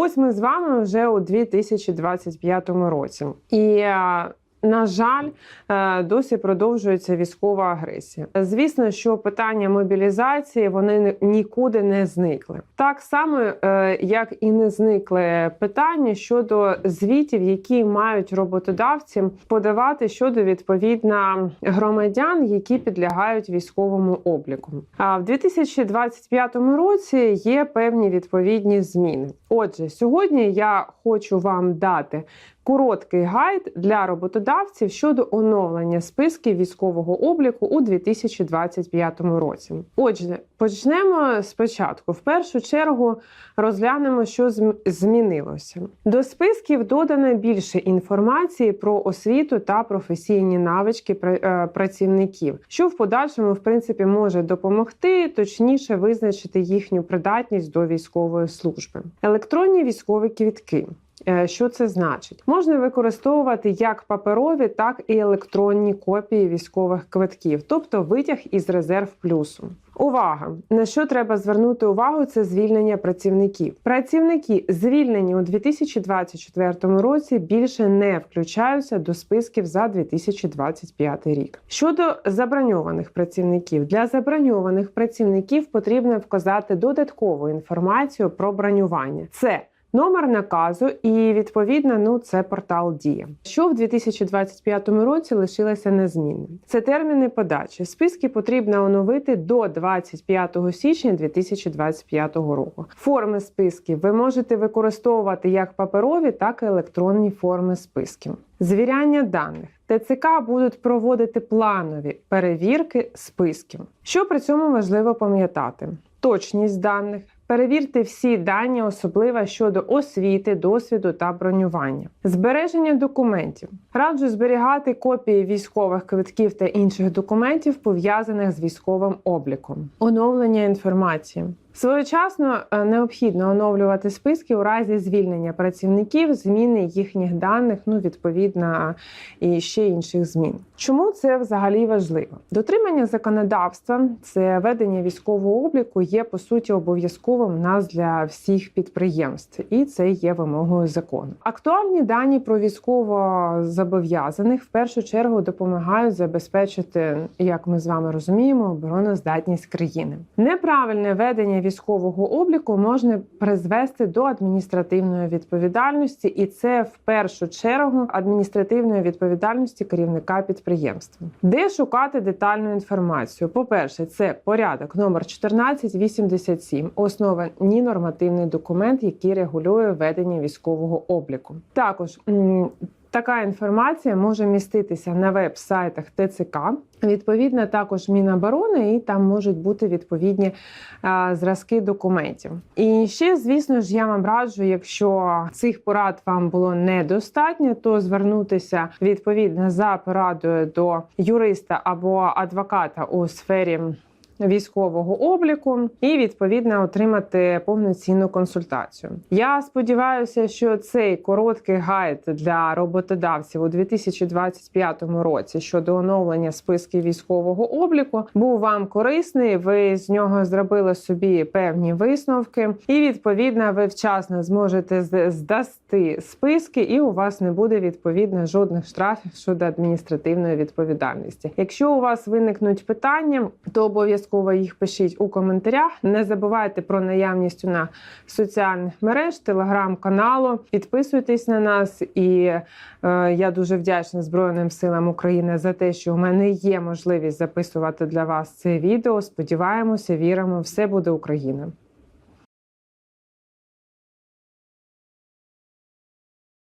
Ось ми з вами вже у 2025 році. І е, на жаль, е, досі продовжується військова агресія. Звісно, що питання мобілізації вони нікуди не зникли. Так само, е, як і не зникли питання щодо звітів, які мають роботодавці подавати щодо відповідно громадян, які підлягають військовому обліку. А в 2025 році є певні відповідні зміни. Отже, сьогодні я хочу вам дати короткий гайд для роботодавців щодо оновлення списків військового обліку у 2025 році. Отже, почнемо спочатку. В першу чергу розглянемо, що змінилося. До списків додано більше інформації про освіту та професійні навички е, працівників, що в подальшому, в принципі, може допомогти точніше визначити їхню придатність до військової служби. Електронні військові квітки. Е, Що це значить? Можна використовувати як паперові, так і електронні копії військових квитків, тобто витяг із резерв плюсу. Увага! На що треба звернути увагу? Це звільнення працівників. Працівники, звільнені у 2024 році, більше не включаються до списків за 2025 рік. Щодо заброньованих працівників, для заброньованих працівників потрібно вказати додаткову інформацію про бронювання. Це Номер наказу і відповідно, ну це портал Дія. Що в 2025 році лишилося незмінним. Це терміни подачі. Списки потрібно оновити до 25 січня 2025 року. Форми списків ви можете використовувати як паперові, так і електронні форми списків. Звіряння даних. ТЦК будуть проводити планові перевірки списків. Що при цьому важливо пам'ятати? Точність даних. Перевірте всі дані, особливо щодо освіти, досвіду та бронювання. Збереження документів. Раджу зберігати копії військових квитків та інших документів, пов'язаних з військовим обліком. Оновлення інформації. Своєчасно е, необхідно оновлювати списки у разі звільнення працівників, зміни їхніх даних, ну відповідно і ще інших змін. Чому це взагалі важливо? Дотримання законодавства, це ведення військового обліку, є по суті обов'язковим у нас для всіх підприємств, і це є вимогою закону. Актуальні дані про військовозобов'язаних в першу чергу допомагають забезпечити, як ми з вами розуміємо, обороноздатність країни. Неправильне ведення військового обліку можна призвести до адміністративної відповідальності, і це в першу чергу адміністративної відповідальності керівника підприємства. Де шукати детальну інформацію? По-перше, це порядок номер 1487, основний нормативний документ, який регулює ведення військового обліку. Також Така інформація може міститися на веб-сайтах ТЦК. Відповідно, також Міноборони, і там можуть бути відповідні а, зразки документів. І ще, звісно ж, я вам раджу, якщо цих порад вам було недостатньо, то звернутися відповідно за порадою до юриста або адвоката у сфері. Військового обліку і відповідно отримати повноцінну консультацію. Я сподіваюся, що цей короткий гайд для роботодавців у 2025 році щодо оновлення списків військового обліку був вам корисний. Ви з нього зробили собі певні висновки, і відповідно ви вчасно зможете здасти списки, і у вас не буде відповідно жодних штрафів щодо адміністративної відповідальності. Якщо у вас виникнуть питання, то обов'язково їх пишіть у коментарях. Не забувайте про наявність у соціальних мереж, телеграм-каналу. Підписуйтесь на нас, і е, я дуже вдячна Збройним силам України за те, що у мене є можливість записувати для вас це відео. Сподіваємося, віримо, все буде Україна.